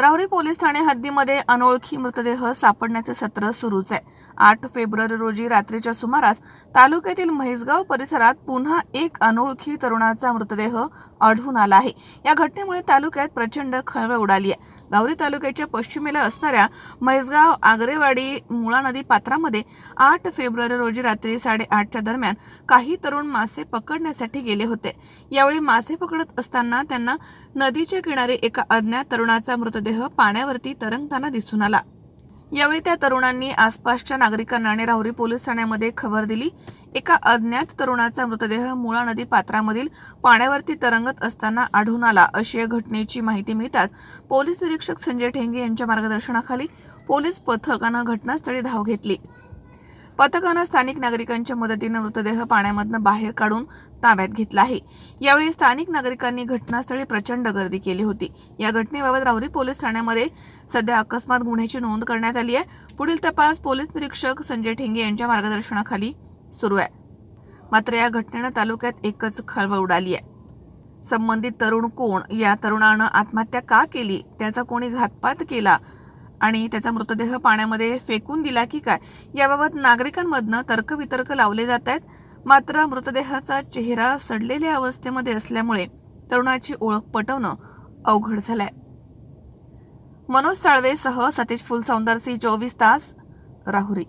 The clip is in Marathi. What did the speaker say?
राहुरी पोलीस ठाणे हद्दीमध्ये अनोळखी मृतदेह सापडण्याचे सत्र सुरूच आहे. आठ फेब्रुवारी रोजी रात्रीच्या सुमारास तालुक्यातील म्हैसगाव परिसरात पुन्हा एक अनोळखी तरुणाचा मृतदेह आढळून आला आहे. या घटनेमुळे तालुक्यात प्रचंड खळबळ उडाली आहे. राहुरी तालुक्याच्या पश्चिमेला असणाऱ्या म्हैसगाव आगरेवाडी मुळा नदी पात्रामध्ये आठ फेब्रुवारी रोजी रात्री साडेआठच्या दरम्यान काही तरुण मासे पकडण्यासाठी गेले होते. यावेळी मासे पकडत असताना त्यांना नदीच्या किनारी एका अज्ञात तरुणाचा मृतदेह पाण्यावरती तरंगताना दिसून आला. यावेळी त्या तरुणांनी आसपासच्या नागरिकांना आणि राहुरी पोलीस ठाण्यामध्ये खबर दिली. एका अज्ञात तरुणाचा मृतदेह मुळा नदी पात्रामधील पाण्यावरती तरंगत असताना आढळून आला. अशी या घटनेची माहिती मिळताच पोलीस निरीक्षक संजय ठेंगे यांच्या मार्गदर्शनाखाली पोलीस पथकानं घटनास्थळी धाव घेतली. पथकानं स्थानिक नागरिकांच्या मदतीनं मृतदेह पाण्यामधनं बाहेर काढून ताब्यात घेतला आहे. यावेळी स्थानिक नागरिकांनी घटनास्थळी प्रचंड गर्दी केली होती. या घटनेबाबत राहुरी पोलीस ठाण्यामध्ये सध्या अकस्मात गुन्ह्याची नोंद करण्यात आली आहे. पुढील तपास पोलीस निरीक्षक संजय ठेंगे यांच्या मार्गदर्शनाखाली सुरू आहे. मात्र या घटनेनं तालुक्यात एकच खळबळ उडाली आहे. संबंधित तरुण कोण? या तरुणानं आत्महत्या का केली? त्याचा कोणी घातपात केला? आणि त्याचा मृतदेह पाण्यामध्ये फेकून दिला की काय? याबाबत नागरिकांमधनं तर्कवितर्क लावले जात आहेत. मात्र मृतदेहाचा चेहरा सडलेल्या अवस्थेमध्ये असल्यामुळे तरुणाची ओळख पटवणं अवघड झालंय. मनोज साळवेसह सतीश फुलसौंदरसी चोवीस तास राहुरी.